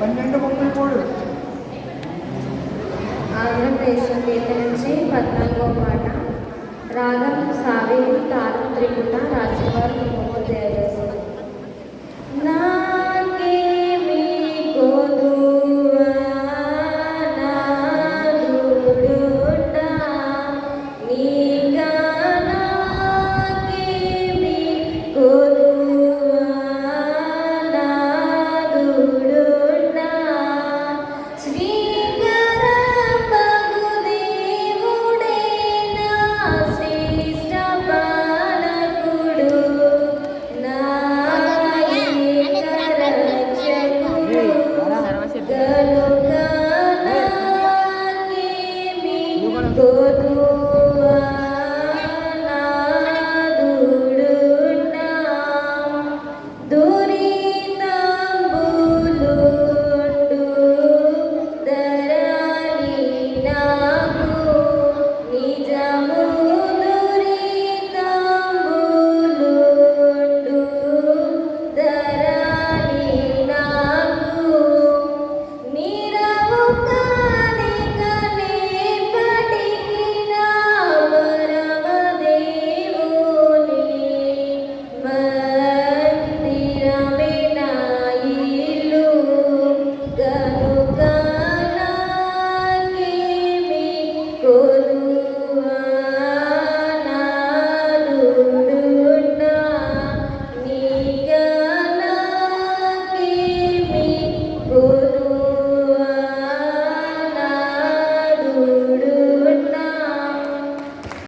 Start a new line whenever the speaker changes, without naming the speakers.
పన్నెండు ముప్పై మూడు.
ఆంధ్రప్రదేశం గీత నుంచి పద్నాలుగో పాట. రాగం సావేరు తారం త్రిపుట రాజ Kedua